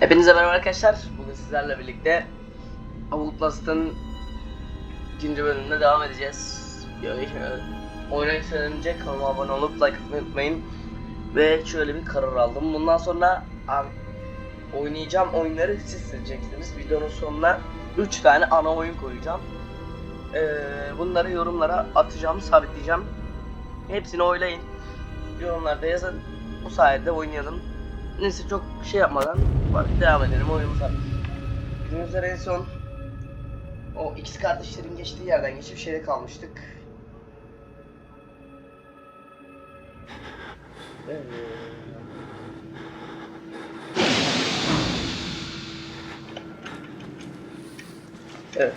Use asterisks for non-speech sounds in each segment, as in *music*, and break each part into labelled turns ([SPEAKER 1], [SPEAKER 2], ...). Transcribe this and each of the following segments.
[SPEAKER 1] Hepinize merhaba arkadaşlar. Bugün sizlerle birlikte Outlast'ın ikinci bölümüne devam edeceğiz. Oynayıştan önce kanalıma abone olup like atmayı unutmayın. Ve şöyle bir karar aldım. Bundan sonra oynayacağım oyunları siz seçeceksiniz. Videonun sonuna 3 tane ana oyun koyacağım. Ee, bunları yorumlara atacağım, sabitleyeceğim. Hepsini oylayın. Yorumlarda yazın. Bu sayede oynayalım. Neyse çok şey yapmadan devam edelim oyunumuza. Bildiğiniz üzere en son o ikiz kardeşlerin geçtiği yerden geçip şeyde kalmıştık. Ee, Evet.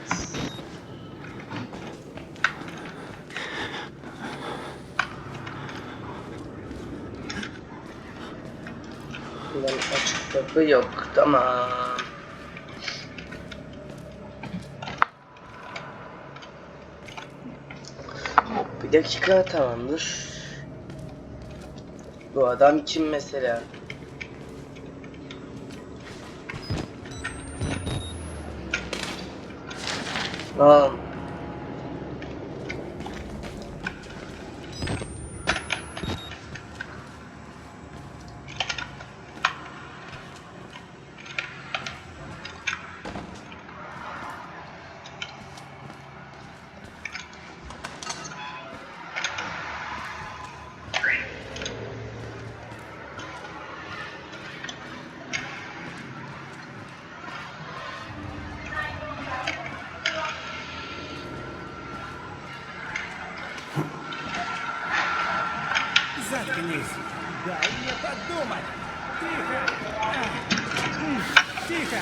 [SPEAKER 1] Buradan açık kapı yok. Tamam. Bir dakika tamamdır. Bu adam kim mesela? Tamam.
[SPEAKER 2] Заткнись. Дай мне подумать. Тихо. М, Тихо.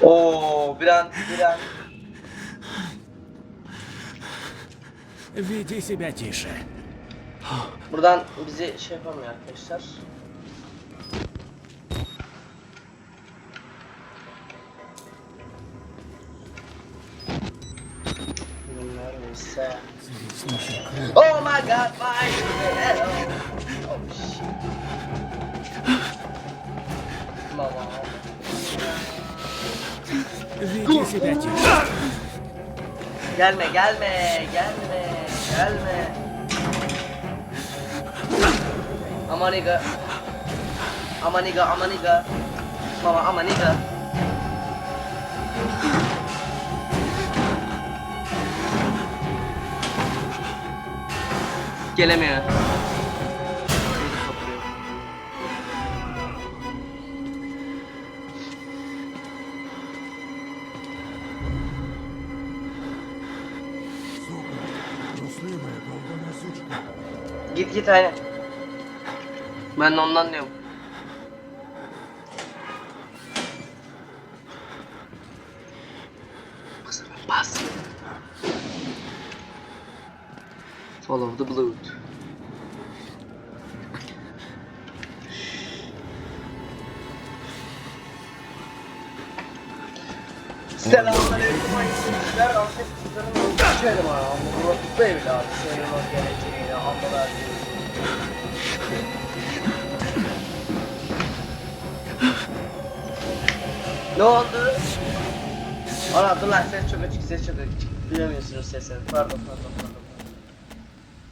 [SPEAKER 1] Oo, bir an, bir an.
[SPEAKER 2] Веди себя тише.
[SPEAKER 1] Buradan bizi şey yapamıyor arkadaşlar. Oh my god, my
[SPEAKER 2] hell.
[SPEAKER 1] Gelme, gelme, gelme, gelme. Amaniga. Amaniga, amaniga. Mama, amaniga. gelemiyor. Git git aynen. Ben de ondan diyorum. Bas. Follow the blue. Blood. Selamünaleyküm arkadaşlar. Afiyet olsun. Şöyle bana. Bu mutlu evladı. Senin o geleceğini anlalar. Ne oldu? Ana dur lan ses çok açık ses çok açık. Duyamıyorsunuz sesini. Pardon pardon pardon.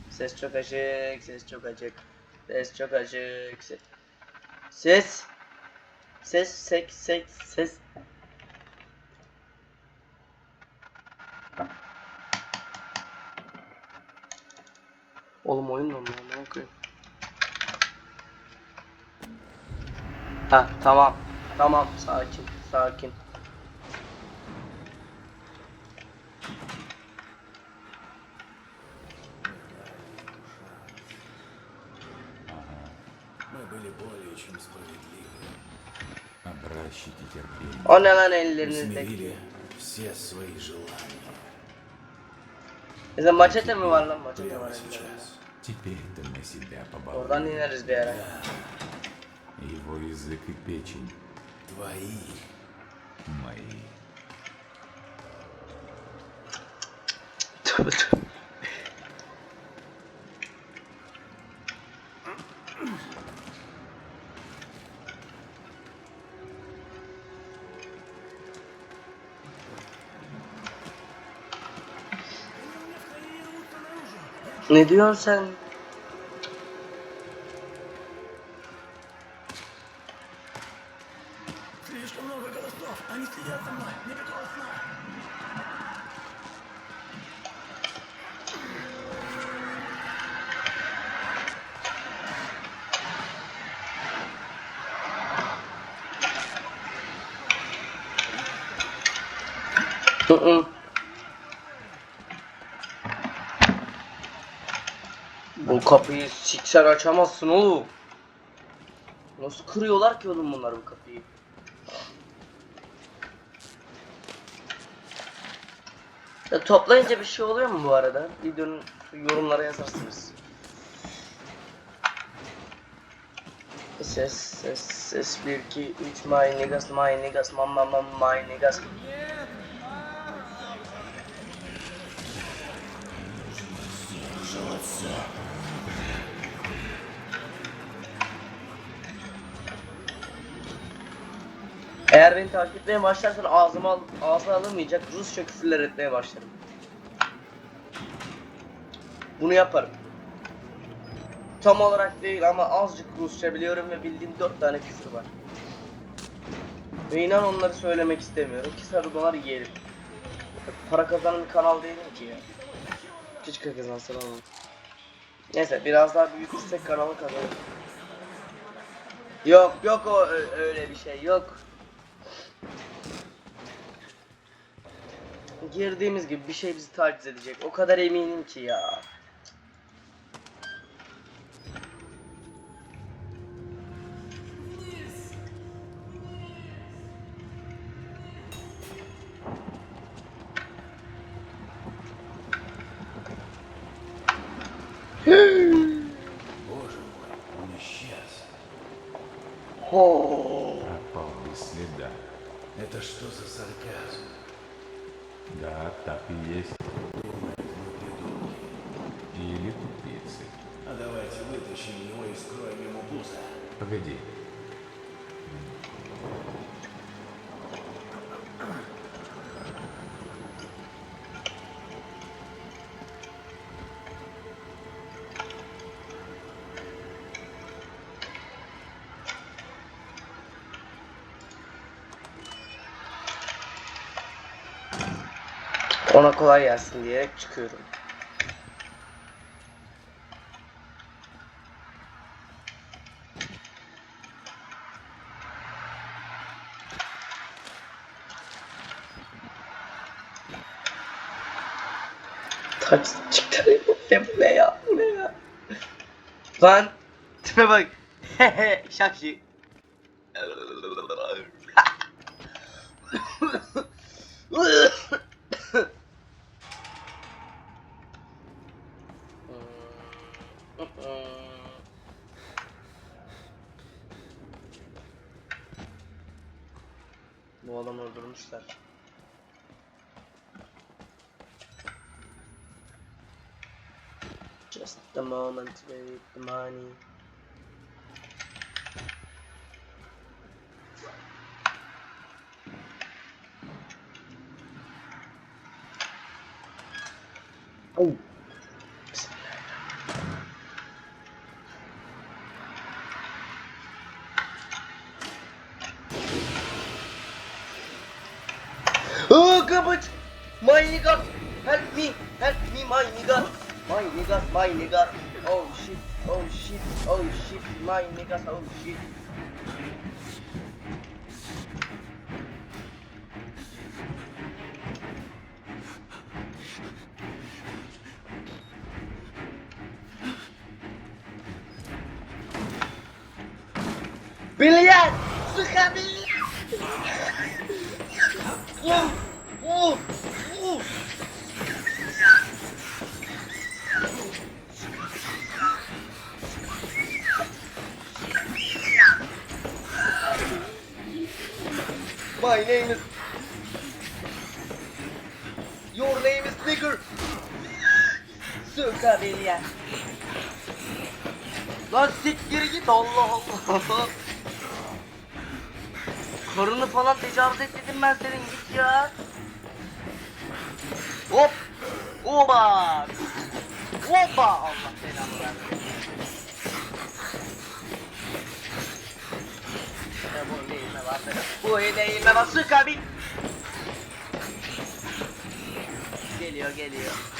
[SPEAKER 1] Ses çok açık, ses çok açık. Ses çok açık. Ses. Ses. Ses, sek, sek, ses. Oğlum oyun mu ben. Ha tamam. Tamam sakin sakin. O ne lan ellerinizdeki? Maçete mi var lan maçete var
[SPEAKER 2] Прямо
[SPEAKER 1] ellerinde.
[SPEAKER 2] сейчас.
[SPEAKER 3] Теперь-то мы себя
[SPEAKER 1] Oradan
[SPEAKER 3] побалуем.
[SPEAKER 1] ineriz bir ara.
[SPEAKER 3] Его язык и печень
[SPEAKER 2] Твои.
[SPEAKER 3] мои.
[SPEAKER 1] Tövbe tövbe. Ne diyorsun sen? Uh-uh. Kapıyı sikser açamazsın oğlum. Nasıl kırıyorlar ki oğlum bunlar bu kapıyı? Ya toplayınca bir şey oluyor mu bu arada? Videonun yorumlara yazarsınız. Ses ses ses 1 2 3 my niggas my niggas mama mama my niggas Eğer beni takip etmeye başlarsan ağzıma al, ağzına alamayacak Rusça küfürler etmeye başlarım. Bunu yaparım. Tam olarak değil ama azıcık Rusça biliyorum ve bildiğim 4 tane küfür var. Ve inan onları söylemek istemiyorum ki sarı dolar yiyelim. Para kazanan bir kanal değilim ki ya. Küçük kazansın ama. Neyse biraz daha büyütürsek kanalı kazanırız. Yok yok o öyle bir şey yok. Girdiğimiz gibi bir şey bizi taciz edecek. O kadar eminim ki ya.
[SPEAKER 2] Боже мой, он исчез.
[SPEAKER 1] Ho.
[SPEAKER 3] Пропал без следа.
[SPEAKER 2] Это что за сарказм?
[SPEAKER 3] Да, так и есть. Или тупицы.
[SPEAKER 2] А давайте вытащим его и скроем ему пузо.
[SPEAKER 3] Погоди.
[SPEAKER 1] Ona kolay gelsin diyerek çıkıyorum. Taç çıktı. Ne bu ne ya bu ne ya? Lan tipe bak. *laughs* Şakşi *laughs* with the money. Oh. Oh, kapat! My nigga! Help me! Help me, my nigga! My niggas, my niggas! Oh shit! Oh shit! Oh shit! My niggas! Oh shit! Lan siktir git Allah Allah. Karını falan tecavüz et dedim ben senin git ya. Hop. Oba. Oba. Allah belanı versin. Bu neyime bak. Bu neyime bak. Sık abi. Geliyor geliyor.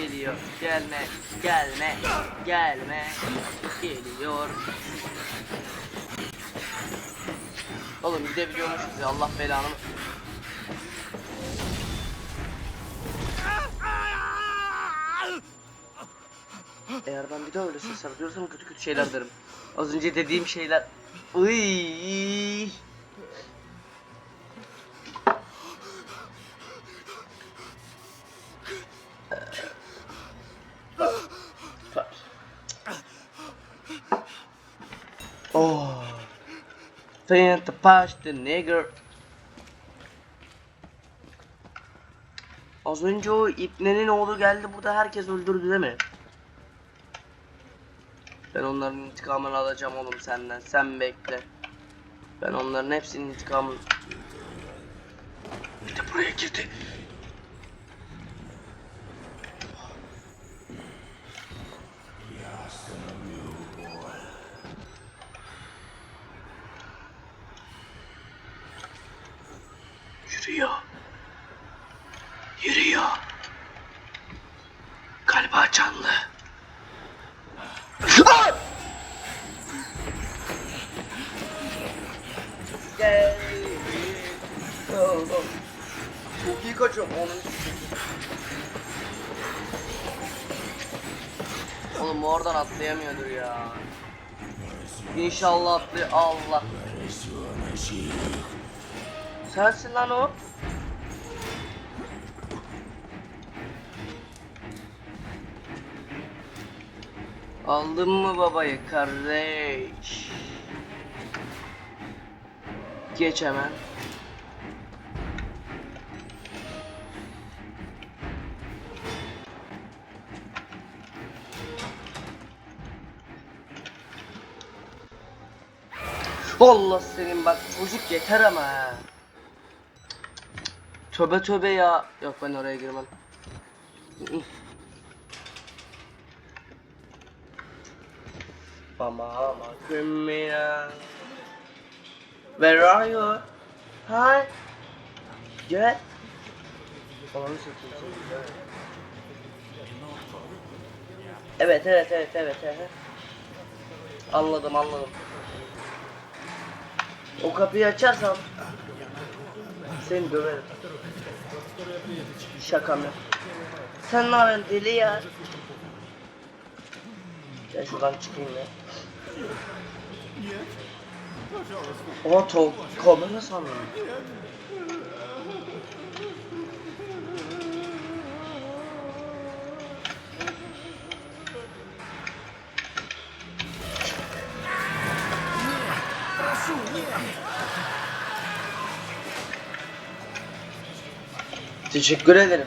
[SPEAKER 1] Geliyor. Gelme. Gelme. Gelme. Geliyor. Oğlum gidebiliyormuşuz ya Allah belanı. Eğer ben bir daha öyle sesler duyuyorsam kötü kötü şeyler derim. Az önce dediğim şeyler... Iy. Fin to push the nigger. Az önce o ipnenin oğlu geldi burada herkes öldürdü değil mi? Ben onların intikamını alacağım oğlum senden. Sen bekle. Ben onların hepsinin intikamını... Bir de buraya girdi. Gel. Çok kaçıyorum onun. Oğlum oradan atlayamıyordur ya. İnşallah atlıyor. Allah. Sensin lan o. Aldın mı babayı kardeş? Geç hemen. Allah senin bak çocuk yeter ama ha. Töbe töbe ya. Yok ben oraya girmem. Mama, I'm a criminal. Where are you? Hi. Seni. Evet evet evet evet evet. Anladım anladım. O kapıyı açarsam seni döverim. Şakam yok. Sen ne yapıyorsun deli ya? Gel şuradan çıkayım ya. Oha to kamera sandım. Teşekkür ederim.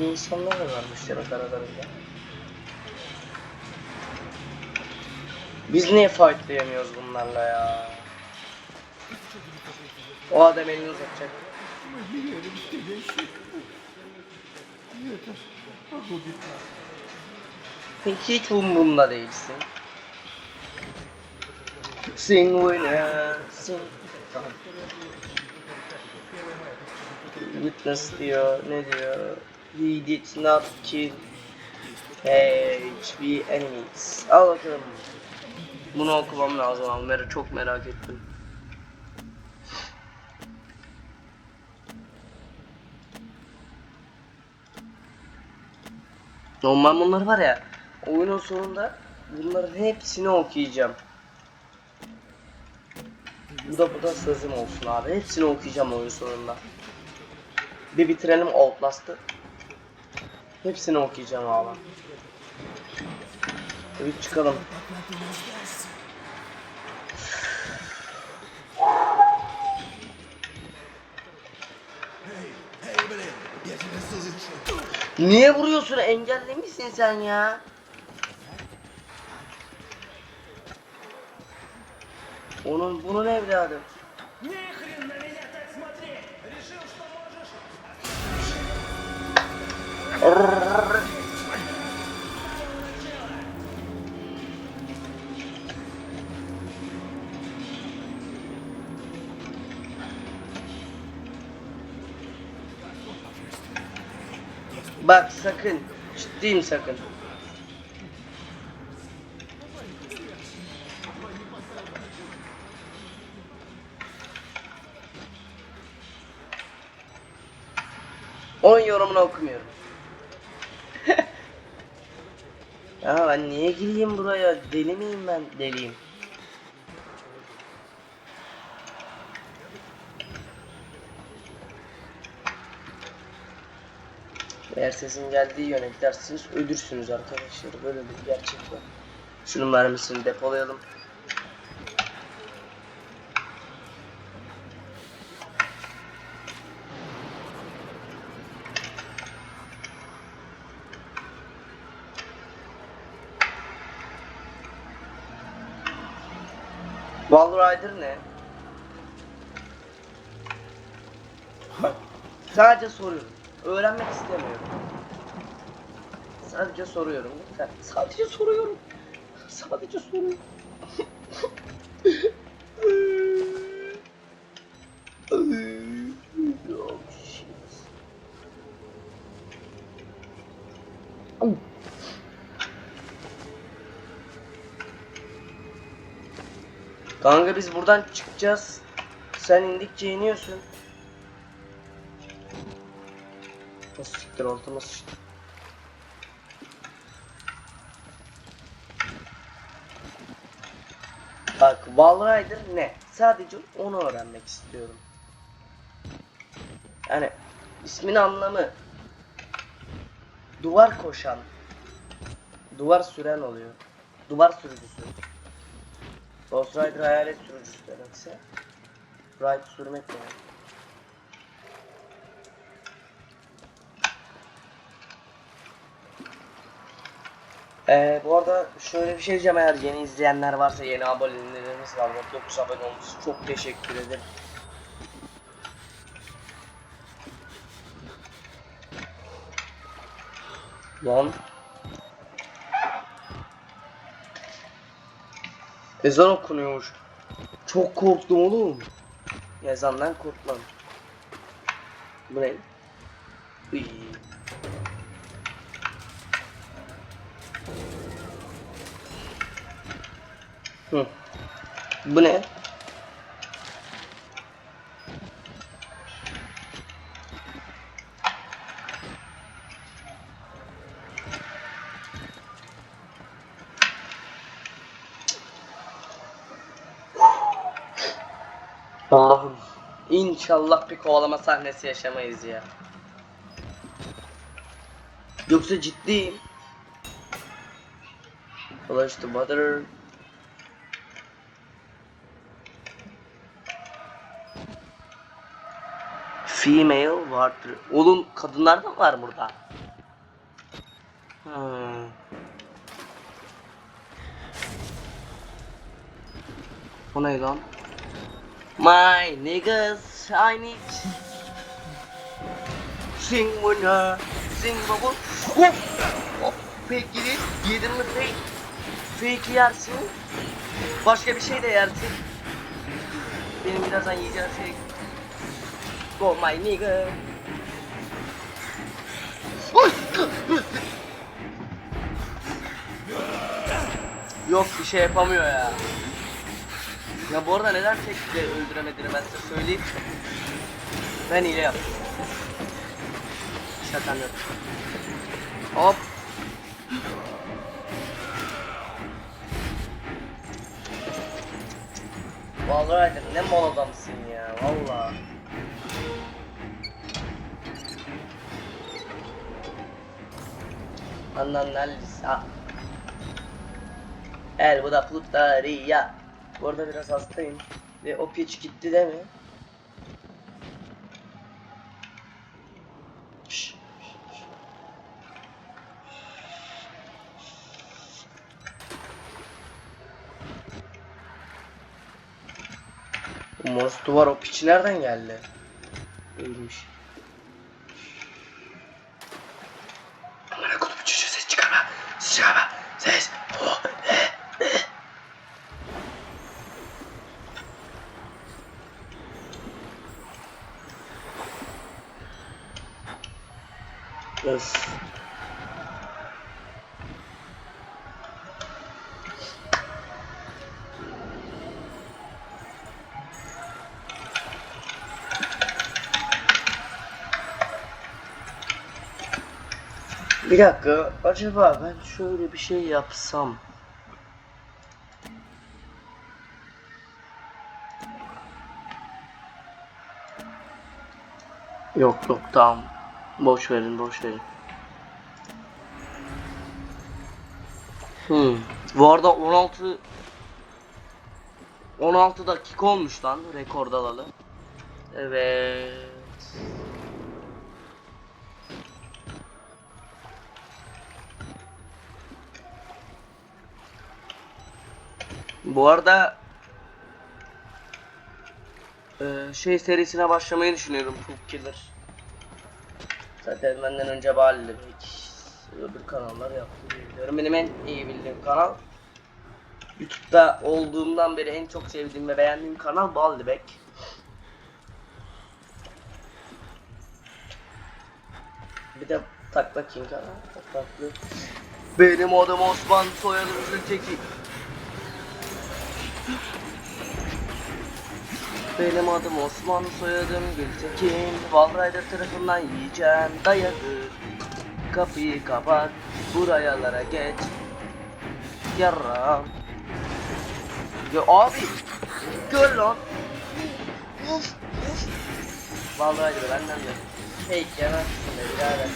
[SPEAKER 1] İnsanlar da varmış ya bak aralarında. Biz niye fightlayamıyoruz bunlarla ya? O adam elini uzatacak. Hiç umurumda değilsin. Sing winner, sing. Witness diyor, ne diyor? He did not kill HB enemies. Al bakalım. Bunu okumam lazım abi. Mer çok merak ettim. Normal bunlar var ya. Oyunun sonunda bunların hepsini okuyacağım. Bu da bu da sözüm olsun abi. Hepsini okuyacağım oyun sonunda. Bir bitirelim Outlast'ı. Hepsini okuyacağım abi. Bir çıkalım. Niye vuruyorsun? Engellemişsin sen ya. Onun bunun evladı. Bak sakın. Ciddiyim sakın. Oyun yorumunu okumuyorum. *laughs* ya ben niye gireyim buraya? Deli miyim ben? Deliyim. Eğer sesin geldiği yöne giderseniz ölürsünüz arkadaşlar. Böyle bir gerçek var. Şunun mermisini depolayalım. Wall Rider ne? *laughs* Sadece soruyorum. Öğrenmek istemiyorum. Sadece soruyorum lütfen. Sadece soruyorum. Sadece soruyorum. Kanka biz buradan çıkacağız. Sen indikçe iniyorsun. Siktir altıma sıçtı. Bak Wall Rider ne? Sadece onu öğrenmek istiyorum. Yani ismin anlamı duvar koşan, duvar süren oluyor. Duvar sürücüsü. Ghost Rider hayalet sürücüsü demekse. Ride sürmek demek. Ee, bu arada şöyle bir şey diyeceğim eğer yeni izleyenler varsa yeni abonelerimiz var 9 abone olmuş çok teşekkür ederim. Lan Ezan okunuyormuş. Çok korktum oğlum. Ezandan korkmam. Bu ne? Uy. Hı. Bu ne? Allah'ım. İnşallah bir kovalama sahnesi yaşamayız ya. Yoksa ciddiyim. Flash the butter. Female vardır. Oğlum kadınlar da var burada? Hmm. Bu ne lan? My niggas, I need Sing with her, sing baba Hop! Hop! Fake gidin, yedin mi fake? Fake yersin Başka bir şey de yersin Benim birazdan yiyeceğim şey Go my nigga Oy! Yok bir şey yapamıyor ya ya bu arada neden tek de öldüremediğini ben size söyleyeyim. Ben hile yaptım. Şakam yok. Hop. Vallahi ne mal adamsın ya valla. Ananalisa. El bu da Plutaria. Bu arada biraz hastayım. Ve o piç gitti de mi? O mos duvar o piç nereden geldi? Ölmüş. Dakika, acaba ben şöyle bir şey yapsam. Yok yok tamam. Boş verin, boş verin. Hmm. Bu arada 16 16 dakika olmuş lan rekor dalalı. Evet. Bu arada eee, şey serisine başlamayı düşünüyorum Food Killer. Zaten benden önce Bali Bek öbür kanallar yaptı biliyorum. Benim en iyi bildiğim kanal YouTube'da olduğumdan beri en çok sevdiğim ve beğendiğim kanal Baldi Bek. Bir de takla king kanal. Takla. Benim adım Osman, soyadım Zülteki. Benim adım Osman, soyadım Gültekin. Valrider tarafından yiyeceğim dayağı. Kapıyı kapat, burayalara geç. Yarram. Ya abi, gör lan. Uf, uf. Valrider benden de. Hey, yemezsin de birader.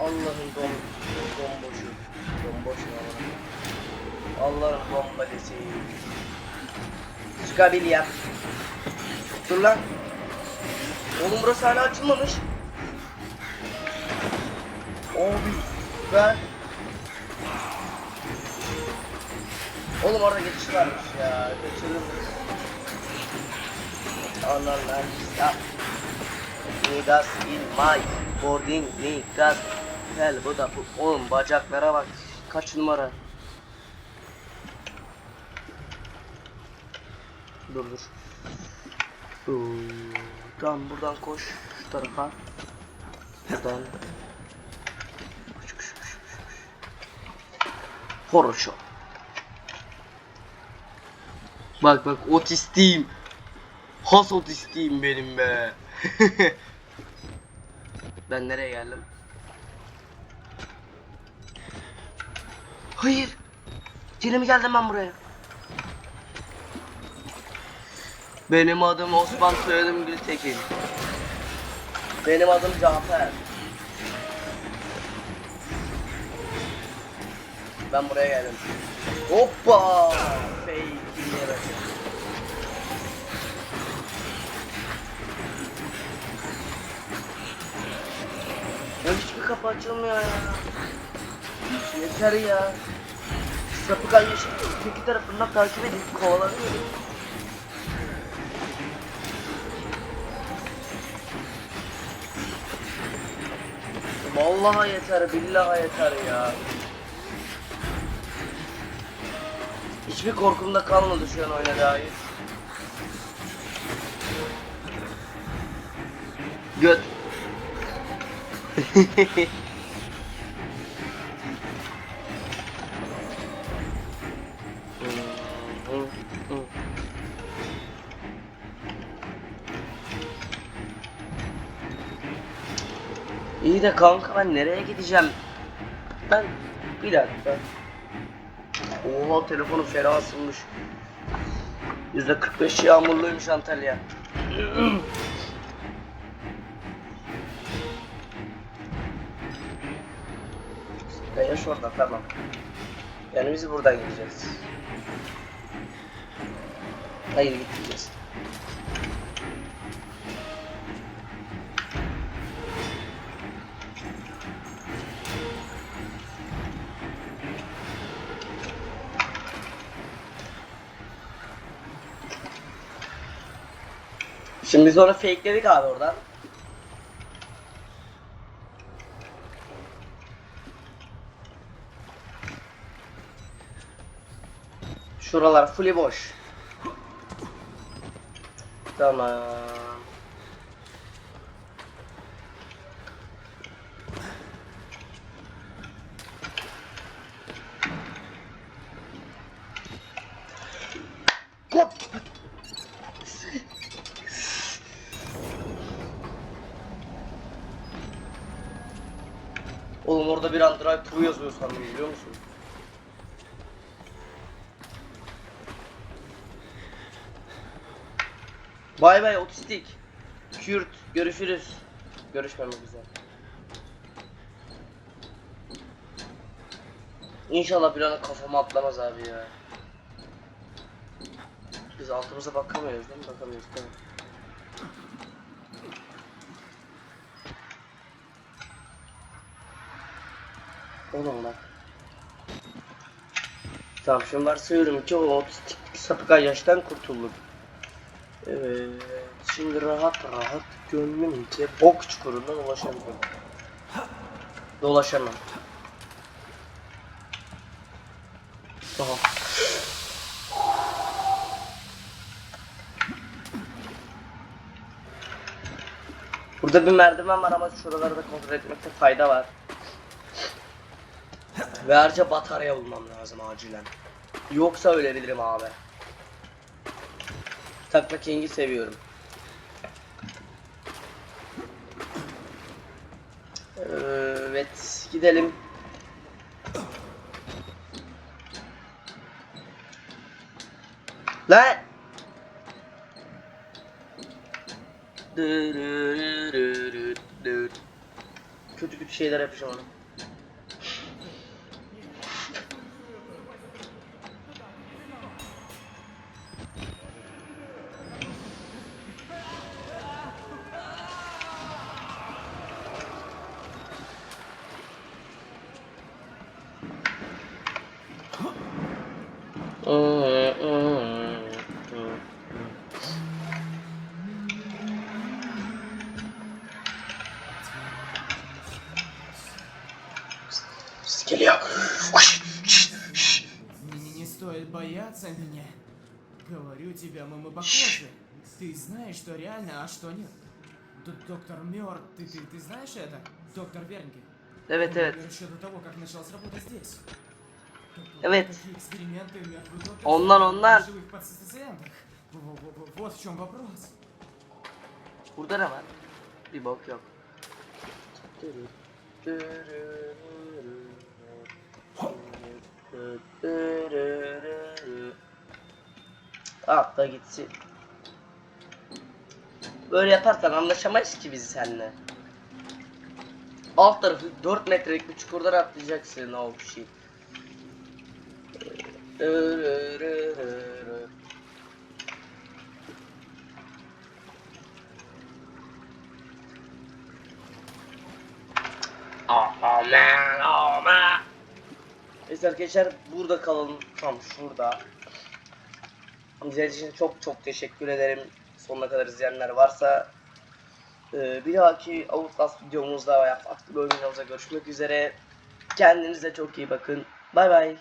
[SPEAKER 1] Allah'ın dom, ne Allah'ım. Allah'ın bombalesi. Çıkabiliyor. Dur lan. Oğlum burası hala açılmamış. Abi ben... Oğlum orada geçiş varmış ya. Geçelim. Ananlar ya. Niggas in my boarding niggas. Gel bu da bu. Oğlum bacaklara bak. Kaç numara? Dur dur. Buradan buradan koş şu tarafa. Buradan. Horror show. Bak bak otistiyim. Has otistiyim benim be. *laughs* ben nereye geldim? Hayır. Yine mi geldim ben buraya? Benim adım Osman, soyadım Gültekin. Benim adım Cafer. Ben buraya geldim. Hoppa! Fake yere. Ya hiçbir kapı açılmıyor ya. Yeter ya. Sapıkan yeşil öteki tarafından takip edip kovalanıyorum. Vallahi yeter, billahi yeter ya. Hiçbir korkum da kalmadı şu an oyuna dair. Göt. *laughs* İyi de kanka ben nereye gideceğim? Ben bir dakika. Oha telefonu ferah ısınmış. %45 yağmurluymuş Antalya. *clears throat* ya yaş orada tamam. Yani biz buradan gideceğiz. Hayır gitmeyeceğiz. Şimdi biz onu fakeledik abi oradan. Şuralar fully boş. Tamam. Orada bir an Drive Thru yazıyor sandım biliyor musun? Bay bay otistik. Kürt görüşürüz. Görüşmemek üzere. İnşallah bir an kafama atlamaz abi ya. Biz altımıza bakamıyoruz değil mi? Bakamıyoruz tamam. Oğlum bak. Şimdi varsayıyorum ki o otistik sapık yaştan kurtulduk. Evet. Şimdi rahat rahat gönlümce bok çukurundan ulaşabilirim. Dolaşamam. Aha. Burada bir merdiven var ama şuraları da kontrol etmekte fayda var. Ve ayrıca batarya bulmam lazım acilen. Yoksa ölebilirim abi. Takla King'i seviyorum. Evet, gidelim. Lan! Kötü kötü şeyler yapacağım
[SPEAKER 4] знаешь, что реально, а что нет. Д- доктор мертв, ты, ты, ты знаешь это? Доктор Вернге.
[SPEAKER 1] Evet evet.
[SPEAKER 4] Умер Еще до того, как началась работа здесь. Т- т-
[SPEAKER 1] Evet.
[SPEAKER 4] Такие эксперименты мертвых доктор
[SPEAKER 1] Ondan onlar.
[SPEAKER 4] живых пациентах. В- в- в- Вот в чем вопрос.
[SPEAKER 1] Burada ne var? Bir bok yok. Atla gitsin. Böyle yaparsan anlaşamayız ki biz seninle. Alt tarafı 4 metrelik bir çukurdan atlayacaksın o şey. Aman aman. Neyse arkadaşlar burada kalalım. Tam şurada. İzlediğiniz için çok çok teşekkür ederim. Sonuna kadar izleyenler varsa. Ee, bir dahaki Outlast videomuzda veya farklı bir görüşmek üzere. Kendinize çok iyi bakın. Bay bay.